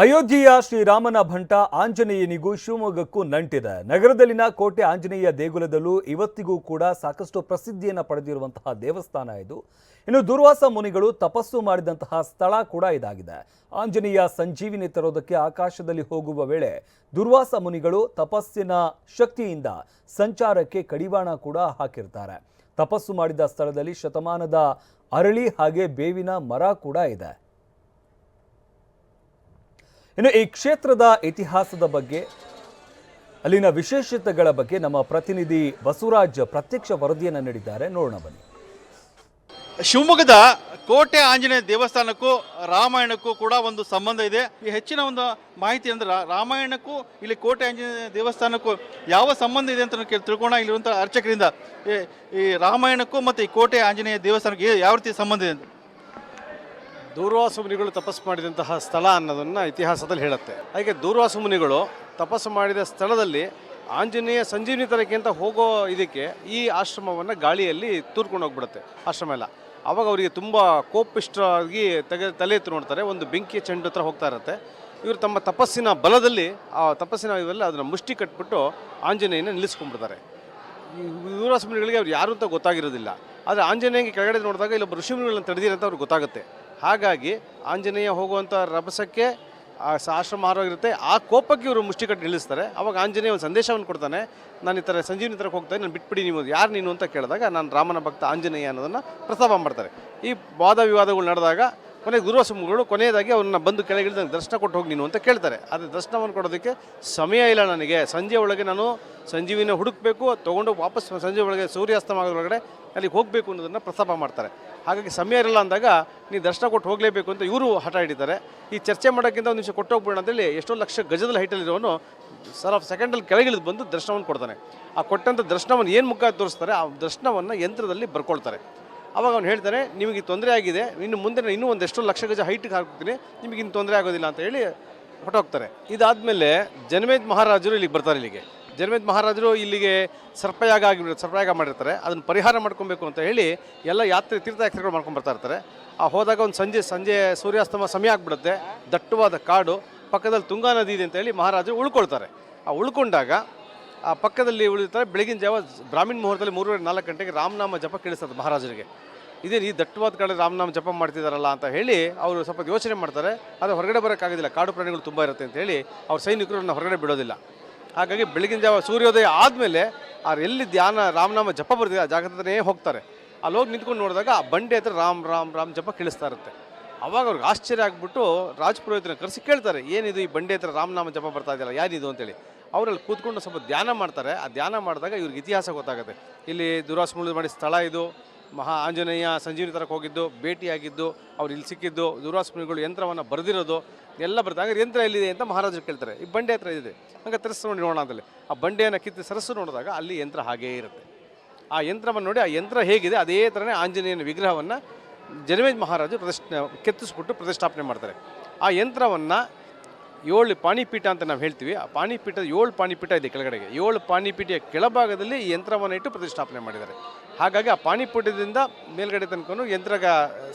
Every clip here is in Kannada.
ಅಯೋಧ್ಯೆಯ ಶ್ರೀರಾಮನ ಭಂಟ ಆಂಜನೇಯನಿಗೂ ಶಿವಮೊಗ್ಗಕ್ಕೂ ನಂಟಿದೆ. ನಗರದಲ್ಲಿನ ಕೋಟೆ ಆಂಜನೇಯ ದೇಗುಲದಲ್ಲೂ ಇವತ್ತಿಗೂ ಕೂಡ ಸಾಕಷ್ಟು ಪ್ರಸಿದ್ಧಿಯನ್ನು ಪಡೆದಿರುವಂತಹ ದೇವಸ್ಥಾನ ಇದು. ಇನ್ನು ದುರ್ವಾಸ ಮುನಿಗಳು ತಪಸ್ಸು ಮಾಡಿದಂತಹ ಸ್ಥಳ ಕೂಡ ಇದಾಗಿದೆ. ಆಂಜನೇಯ ಸಂಜೀವಿನಿ ತರೋದಕ್ಕೆ ಆಕಾಶದಲ್ಲಿ ಹೋಗುವ ವೇಳೆ ದುರ್ವಾಸ ಮುನಿಗಳು ತಪಸ್ಸಿನ ಶಕ್ತಿಯಿಂದ ಸಂಚಾರಕ್ಕೆ ಕಡಿವಾಣ ಕೂಡ ಹಾಕಿರ್ತಾರೆ. ತಪಸ್ಸು ಮಾಡಿದ ಸ್ಥಳದಲ್ಲಿ ಶತಮಾನದ ಅರಳಿ ಹಾಗೆ ಬೇವಿನ ಮರ ಕೂಡ ಇದೆ. ಇನ್ನು ಈ ಕ್ಷೇತ್ರದ ಇತಿಹಾಸದ ಬಗ್ಗೆ, ಅಲ್ಲಿನ ವಿಶೇಷತೆಗಳ ಬಗ್ಗೆ ನಮ್ಮ ಪ್ರತಿನಿಧಿ ಬಸವರಾಜ್ ಪ್ರತ್ಯಕ್ಷ ವರದಿಯನ್ನು ನೀಡಿದ್ದಾರೆ. ನೋಡೋಣ ಬನ್ನಿ. ಶಿವಮೊಗ್ಗದ ಕೋಟೆ ಆಂಜನೇಯ ದೇವಸ್ಥಾನಕ್ಕೂ ರಾಮಾಯಣಕ್ಕೂ ಕೂಡ ಒಂದು ಸಂಬಂಧ ಇದೆ. ಈ ಹೆಚ್ಚಿನ ಒಂದು ಮಾಹಿತಿ ಅಂದ್ರೆ ರಾಮಾಯಣಕ್ಕೂ ಇಲ್ಲಿ ಕೋಟೆ ಆಂಜನೇಯ ದೇವಸ್ಥಾನಕ್ಕೂ ಯಾವ ಸಂಬಂಧ ಇದೆ ಅಂತ ಕೇಳಿ ತಿಳ್ಕೋಣ ಇಲ್ಲಿರುವಂಥ ಅರ್ಚಕರಿಂದ ಈ ರಾಮಾಯಣಕ್ಕೂ ಮತ್ತು ಈ ಕೋಟೆ ಆಂಜನೇಯ ದೇವಸ್ಥಾನಕ್ಕೆ ಯಾವ ರೀತಿ ಸಂಬಂಧ ಇದೆ ಅಂತ. ದೂರ್ವಾಸ ಮುನಿಗಳು ತಪಸ್ಸು ಮಾಡಿದಂತಹ ಸ್ಥಳ ಅನ್ನೋದನ್ನು ಇತಿಹಾಸದಲ್ಲಿ ಹೇಳುತ್ತೆ. ಹಾಗೆ ದೂರ್ವಾಸ ಮುನಿಗಳು ತಪಸ್ಸು ಮಾಡಿದ ಸ್ಥಳದಲ್ಲಿ ಆಂಜನೇಯ ಸಂಜೀವನಿ ತರಕ್ಕೆ ಅಂತ ಹೋಗೋ ಇದಕ್ಕೆ ಈ ಆಶ್ರಮವನ್ನು ಗಾಳಿಯಲ್ಲಿ ತೂರ್ಕೊಂಡು ಹೋಗ್ಬಿಡುತ್ತೆ, ಆಶ್ರಮ ಎಲ್ಲ. ಅವಾಗ ಅವರಿಗೆ ತುಂಬ ಕೋಪಿಷ್ಟವಾಗಿ ತೆಗೆ, ತಲೆ ಎತ್ತು ನೋಡ್ತಾರೆ, ಒಂದು ಬೆಂಕಿಯ ಚೆಂಡು ಹತ್ರ ಹೋಗ್ತಾ ಇರುತ್ತೆ. ಇವರು ತಮ್ಮ ತಪಸ್ಸಿನ ಬಲದಲ್ಲಿ, ಆ ತಪಸ್ಸಿನ ಇವೆಲ್ಲ ಅದನ್ನು ಮುಷ್ಟಿ ಕಟ್ಬಿಟ್ಟು ಆಂಜನೇಯನ ನಿಲ್ಲಿಸ್ಕೊಂಡ್ಬಿಡ್ತಾರೆ. ದೂರ್ವಾಸು ಮುನಿಗಳಿಗೆ ಅವ್ರು ಯಾರು ಅಂತ ಗೊತ್ತಾಗಿರೋದಿಲ್ಲ. ಆದರೆ ಆಂಜನೇಯಗೆ ಕೆಳಗಡೆ ನೋಡಿದಾಗ ಇಲ್ಲೊಬ್ಬ ಋಷಿಮುನಿಗಳನ್ನ ತಡೆದಿರಂತ ಅವ್ರಿಗೆ ಗೊತ್ತಾಗುತ್ತೆ. ಹಾಗಾಗಿ ಆಂಜನೇಯ ಹೋಗುವಂಥ ರಭಸಕ್ಕೆ ಆ ಆಶ್ರಮ ಹಾರೋಗಿರುತ್ತೆ. ಆ ಕೋಪಕ್ಕೆ ಇವರು ಮುಷ್ಟಿಕಟ್ಟು ನಿಲ್ಲಿಸ್ತಾರೆ. ಅವಾಗ ಆಂಜನೇಯ ಒಂದು ಸಂದೇಶವನ್ನು ಕೊಡ್ತಾನೆ. ನಾನು ಈ ಥರ ತರಕ್ಕೆ ಥರಕ್ಕೆ ಹೋಗ್ತಾನೆ ನಾನು ಬಿಟ್ಬಿಡಿ ನೀವು, ಯಾರು ನೀನು? ಅಂತ ಕೇಳಿದಾಗ ನಾನು ರಾಮನ ಭಕ್ತ ಆಂಜನೇಯ ಅನ್ನೋದನ್ನು ಪ್ರಸ್ತಾಪ ಮಾಡ್ತಾರೆ. ಈ ವಾದ ವಿವಾದಗಳು ನಡೆದಾಗ ಕೊನೆಗೆ ದುರ್ವಾಸಮುಗಳು ಕೊನೆಯದಾಗಿ ಅವ್ರನ್ನ ಬಂದು ಕೆಳಗಿಳಿದ ದರ್ಶನ ಕೊಟ್ಟು ಹೋಗಿ ನೀನು ಅಂತ ಕೇಳ್ತಾರೆ. ಆದರೆ ದರ್ಶನವನ್ನು ಕೊಡೋದಕ್ಕೆ ಸಮಯ ಇಲ್ಲ ನನಗೆ. ಸಂಜೆ ಒಳಗೆ ನಾನು ಸಂಜೀವಿನ ಹುಡುಕಬೇಕು ತೊಗೊಂಡು ವಾಪಸ್ ಸಂಜೆ ಒಳಗೆ ಸೂರ್ಯಾಸ್ತಮಾಗೋದ್ರೊಳಗಡೆ ಅಲ್ಲಿಗೆ ಹೋಗಬೇಕು ಅನ್ನೋದನ್ನು ಪ್ರಸ್ತಾಪ ಮಾಡ್ತಾರೆ. ಹಾಗಾಗಿ ಸಮಯ ಇರಲ್ಲ ಅಂದಾಗ ನೀವು ದರ್ಶನ ಕೊಟ್ಟು ಹೋಗಲೇಬೇಕು ಅಂತ ಇವರು ಹಠ ಹಿಡಿತಾರೆ. ಈ ಚರ್ಚೆ ಮಾಡೋಕ್ಕಿಂತ ಒಂದು ನಿಮಿಷ ಕೊಟ್ಟು ಹೋಗ್ಬಿಡೋಣ ಅಂತೇಳಿ ಎಷ್ಟೋ ಲಕ್ಷ ಗಜದಲ್ಲಿ ಹೈಟಲ್ಲಿರೋನು ಸರ್ ಆಫ್ ಸೆಕೆಂಡಲ್ಲಿ ಕೆಳಗಿಳಿದು ಬಂದು ದರ್ಶನವನ್ನು ಕೊಡ್ತಾನೆ. ಆ ಕೊಟ್ಟಂಥ ದರ್ಶನವನ್ನು ಏನು ಮುಖ ತೋರಿಸ್ತಾರೆ? ಆ ದರ್ಶನವನ್ನು ಯಂತ್ರದಲ್ಲಿ ಬರ್ಕೊಳ್ತಾರೆ. ಅವಾಗ ಅವ್ನು ಹೇಳ್ತಾನೆ, ನಿಮಗೆ ತೊಂದರೆ ಆಗಿದೆ, ಇನ್ನು ಮುಂದೆ ನಾನು ಇನ್ನೂ ಒಂದೆಷ್ಟು ಲಕ್ಷ ಗಜ ಹೈಟ್ಗೆ ಹಾಕ್ತೀನಿ ನಿಮಗೆ ಇನ್ನು ತೊಂದರೆ ಆಗೋದಿಲ್ಲ ಅಂತ ಹೇಳಿ ಹೊಟ್ಟೋಗ್ತಾರೆ ಇದಾದಮೇಲೆ ಜನಮೇದ್ ಮಹಾರಾಜರು ಇಲ್ಲಿಗೆ ಬರ್ತಾರೆ ಇಲ್ಲಿಗೆ. ಜನಮೇದ್ ಮಹಾರಾಜರು ಇಲ್ಲಿಗೆ ಸರ್ಪಯಾಗ ಆಗಿ, ಸರ್ಪಯಾಗ ಮಾಡಿರ್ತಾರೆ. ಅದನ್ನು ಪರಿಹಾರ ಮಾಡ್ಕೊಬೇಕು ಅಂತ ಹೇಳಿ ಎಲ್ಲ ಯಾತ್ರೆ ತೀರ್ಥಯಾತ್ರೆಗಳು ಮಾಡ್ಕೊಂಡು ಬರ್ತಾ ಇರ್ತಾರೆ. ಆ ಹೋದಾಗ ಒಂದು ಸಂಜೆ ಸಂಜೆ ಸೂರ್ಯಾಸ್ತಮ ಸಮಯ ಆಗಿಬಿಡುತ್ತೆ. ದಟ್ಟವಾದ ಕಾಡು, ಪಕ್ಕದಲ್ಲಿ ತುಂಗಾ ನದಿ ಇದೆ ಅಂತ ಹೇಳಿ ಮಹಾರಾಜರು ಉಳ್ಕೊಳ್ತಾರೆ. ಆ ಉಳ್ಕೊಂಡಾಗ ಆ ಪಕ್ಕದಲ್ಲಿ ಉಳಿತಾರೆ ಬೆಳಗಿನ ಜಾವ ಬ್ರಾಹ್ಮಣ ಮುಹೂರ್ತದಲ್ಲಿ ಮೂರುವರೆ ನಾಲ್ಕು ಗಂಟೆಗೆ ರಾಮನಾಮ ಜಪ ಕೇಳಿಸ್ತದೆ ಮಹಾರಾಜರಿಗೆ. ಇದೇನು ಈ ದಟ್ಟವಾದ ಕಡೆ ರಾಮನಾಮ ಜಪ ಮಾಡ್ತಿದ್ದಾರಲ್ಲ ಅಂತ ಹೇಳಿ ಅವರು ಸ್ವಲ್ಪ ಯೋಚನೆ ಮಾಡ್ತಾರೆ. ಆದರೆ ಹೊರಗಡೆ ಬರೋಕ್ಕಾಗೋದಿಲ್ಲ. ಕಾಡು ಪ್ರಾಣಿಗಳು ತುಂಬ ಇರುತ್ತೆ ಅಂತ ಹೇಳಿ ಅವ್ರ ಸೈನಿಕರನ್ನು ಹೊರಗಡೆ ಬಿಡೋದಿಲ್ಲ. ಹಾಗಾಗಿ ಬೆಳಗಿನ ಜಾವ ಸೂರ್ಯೋದಯ ಆದಮೇಲೆ ಅವ್ರು ಎಲ್ಲಿ ಧ್ಯಾನ, ರಾಮನಾಮ ಜಪ ಬರ್ತಿದೆ ಆ ಜಾಗದ ಹತ್ರನೇ ಹೋಗ್ತಾರೆ. ಅಲ್ಲಿ ಹೋಗಿ ನಿಂತ್ಕೊಂಡು ನೋಡಿದಾಗ ಆ ಬಂಡೆ ಹತ್ರ ರಾಮ್ ರಾಮ್ ರಾಮ್ ಜಪ ಕೇಳಿಸ್ತಾ ಇರುತ್ತೆ. ಅವಾಗ ಅವ್ರಿಗೆ ಆಶ್ಚರ್ಯ ಆಗಿಬಿಟ್ಟು ರಾಜಪುರೋಹಿತನ ಕರೆಸಿ ಕೇಳ್ತಾರೆ, ಏನಿದು ಈ ಬಂಡೆ ಹತ್ರ ರಾಮನಾಮ ಜಪ ಬರ್ತಾ ಇದೆಯಲ್ಲ? ಯಾರಿದು? ಅಂತೇಳಿ. ಅವರಲ್ಲಿ ಕೂತ್ಕೊಂಡು ಸ್ವಲ್ಪ ಧ್ಯಾನ ಮಾಡ್ತಾರೆ. ಆ ಧ್ಯಾನ ಮಾಡಿದಾಗ ಇವ್ರಿಗೆ ಇತಿಹಾಸ ಗೊತ್ತಾಗುತ್ತೆ. ಇಲ್ಲಿ ದುರಾಸಮುಳು ಮಾಡಿ ಸ್ಥಳ ಇದು, ಮಹಾ ಆಂಜನೇಯ ಸಂಜೀವಿನಿ ತರಕ್ಕೆ ಹೋಗಿದ್ದು, ಭೇಟಿಯಾಗಿದ್ದು, ಅವ್ರು ಇಲ್ಲಿ ಸಿಕ್ಕಿದ್ದು ದುರಾಸ್ಮುನಿಗಳು ಯಂತ್ರವನ್ನು ಬರೆದಿರೋದು, ಎಲ್ಲ ಬರ್ತಾರೆ ಯಂತ್ರ ಎಲ್ಲಿದೆ ಅಂತ ಮಹಾರಾಜರು ಕೇಳ್ತಾರೆ. ಈ ಬಂಡೆ ಹತ್ರ ಇದೆ. ಹಂಗೆ ತರಿಸ್ ನೋಡಿ ನೋಡೋಣ ಆ ಬಂಡೆಯನ್ನು ಕಿತ್ತು ಸರಸ್ಸು ನೋಡಿದಾಗ ಅಲ್ಲಿ ಯಂತ್ರ ಹಾಗೇ ಇರುತ್ತೆ. ಆ ಯಂತ್ರವನ್ನು ನೋಡಿ ಆ ಯಂತ್ರ ಹೇಗಿದೆ, ಅದೇ ಥರನೇ ಆಂಜನೇಯನ ವಿಗ್ರಹವನ್ನು ಜನಮೇಜ್ ಮಹಾರಾಜರು ಪ್ರತಿಷ್ಠ ಕೆತ್ತಿಸ್ಬಿಟ್ಟು ಪ್ರತಿಷ್ಠಾಪನೆ ಮಾಡ್ತಾರೆ. ಆ ಯಂತ್ರವನ್ನು ಏಳು ಪಾಣಿಪೀಠ ಅಂತ ನಾವು ಹೇಳ್ತೀವಿ. ಆ ಪಾಣಿಪೀಠದ ಏಳು ಪಾಣಿಪೀಠ ಇದೆ ಕೆಳಗಡೆಗೆ. ಏಳು ಪಾಣಿಪೀಠಿಯ ಕೆಳಭಾಗದಲ್ಲಿ ಈ ಯಂತ್ರವನ್ನು ಇಟ್ಟು ಪ್ರತಿಷ್ಠಾಪನೆ ಮಾಡಿದ್ದಾರೆ. ಹಾಗಾಗಿ ಆ ಪಾಣಿಪೀಠದಿಂದ ಮೇಲ್ಗಡೆ ತನಕ ಯಂತ್ರಗ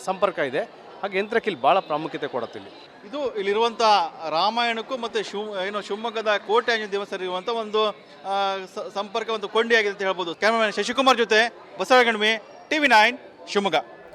ಸಂಪರ್ಕ ಇದೆ. ಹಾಗೆ ಯಂತ್ರಕ್ಕೆ ಇಲ್ಲಿ ಭಾಳ ಪ್ರಾಮುಖ್ಯತೆ ಕೊಡುತ್ತೆ ಇದು ಇಲ್ಲಿರುವಂಥ ರಾಮಾಯಣಕ್ಕೂ ಮತ್ತು ಶಿವ, ಏನು ಶಿವಮೊಗ್ಗದ ಕೋಟೆ ಆಂಜನೇಯ ದೇವಸ್ಥಾನ ಇರುವಂಥ ಒಂದು ಸಂಪರ್ಕ ಒಂದು ಕೊಂಡಿಯಾಗಿದೆ ಅಂತ ಹೇಳ್ಬೋದು. ಕ್ಯಾಮರಾಮನ್ ಶಶಿಕುಮಾರ್ ಜೊತೆ ಬಸವಗಣ್ಮಿ ಟಿ ವಿ ನೈನ್ ಶಿವಮೊಗ್ಗ.